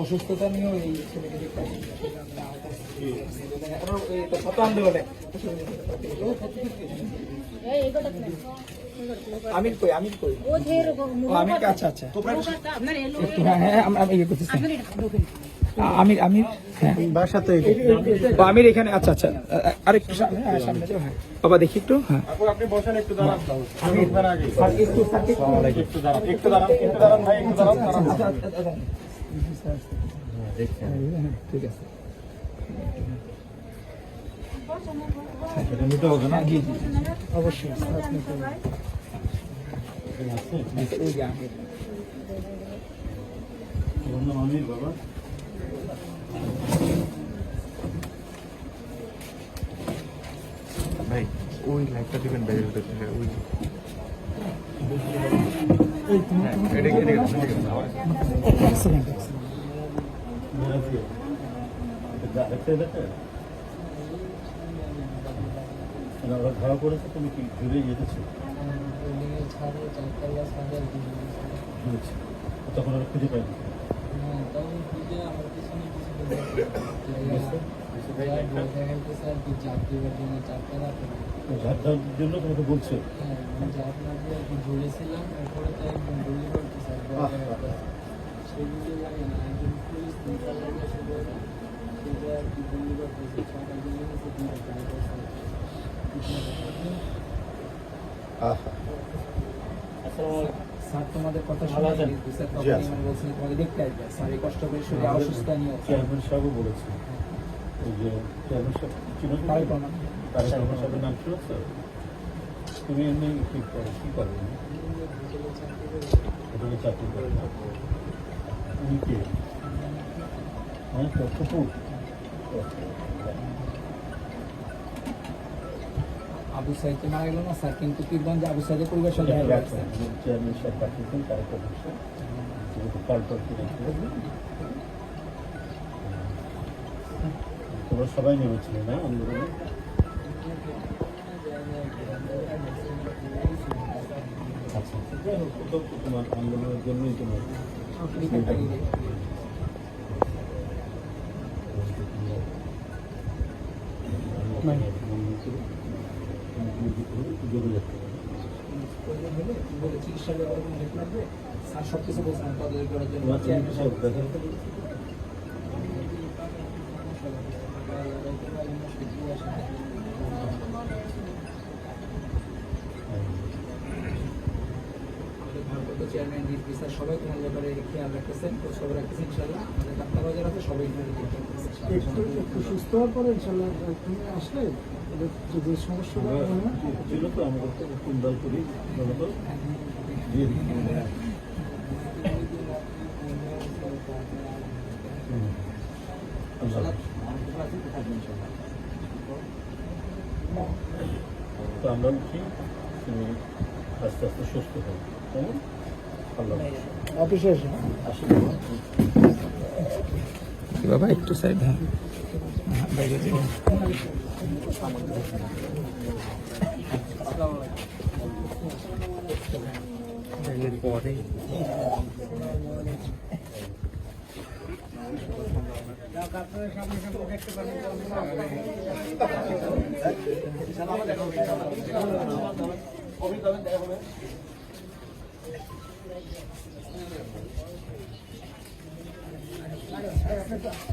অসুস্থতা নিয়েও এই ছেলেকে দেখতে তো আমির কই আমির কই ও আমির আচ্ছা আচ্ছা একটু হ্যাঁ হ্যাঁ আমরা আমি ইয়ে করতেছি আমির আমির হ্যাঁ বাসাতে আমির এখানে আচ্ছা আচ্ছা আরেকটু সামনে হ্যাঁ সামনে হ্যাঁ বাবা দেখি একটু হ্যাঁ আপনি বসেন একটু দাঁড়ান একটু দাঁড়ান একটু দাঁড়ান একটু দাঁড়ান ভাই একটু দাঁড়ান দাঁড়ান আচ্ছা, আচ্ছা, আচ্ছা, হ্যাঁ, ঠিক আছে নিতে হবে না জি অবশ্যই আপনি বাবা ভাই ওই লাইটটা দিবেন বাইরের ভিতর ওই হ্যাঁ, এটা এটা এটা Excellent. ওরা ধরা পড়েছে, তুমি কি ঘুরে যেতেছো। তখন ওরা খুঁজে পাইনি ঝাড় ঝাড় জন্য তোমাকে বলছে আহা স্যার তোমাদের কথা ভালো স্যার। আমার বলছিলেন তোমাকে দেখতে আসবে। স্যার এই কষ্ট করে শরীরে অসুস্থ নিয়ে চেয়ারম্যান সাহেবও বলেছে ওই যে চেয়ারম্যান সাহেব চিনো তো? তারেক রহমান। সাহেবের নাম শুনেছ তুমি এমনি কি করো কি করো হোটেলে চাকরি করো না? তুমি কে? হ্যাঁ তোর কুকুর আবু সাইদকে মারা গেল না স্যার কিন্তু পীরগঞ্জে আবু সাইদের পরিবার সঙ্গে চেয়ারম্যান সাহেব পাঠিয়েছেন তোমরা সবাই নেমেছিলে না আন্দোলনে? আচ্ছা। তোমার আন্দোলনের জন্যই তোমার বলে চিকিৎসার ব্যাপারে কোনো হেল্প লাগবে স্যার সব কিছু বলছেন তাদের করার জন্য ভারপ্রাপ্ত চেয়ারম্যান স্যার সবাই তোমার ব্যাপারে খেয়াল রাখতেছেন খোঁজ খবর রাখতেছেন ইনশাল্লাহ আমাদের ডাক্তার বাজার আছে সবাই এখানে একটু একটু সুস্থ হওয়ার পরে ইনশাল্লাহ তুমি আসলে যদি সমস্যা হয় ছিল তো আমাদের তো কুন্দল করি তো আমরা উঠি তুমি আস্তে আস্তে সুস্থ হও। কেমন? অফিসে এসে। বাবা একটু সাইড হ্যাঁ। বাইরে থেকে। পরে Thank you.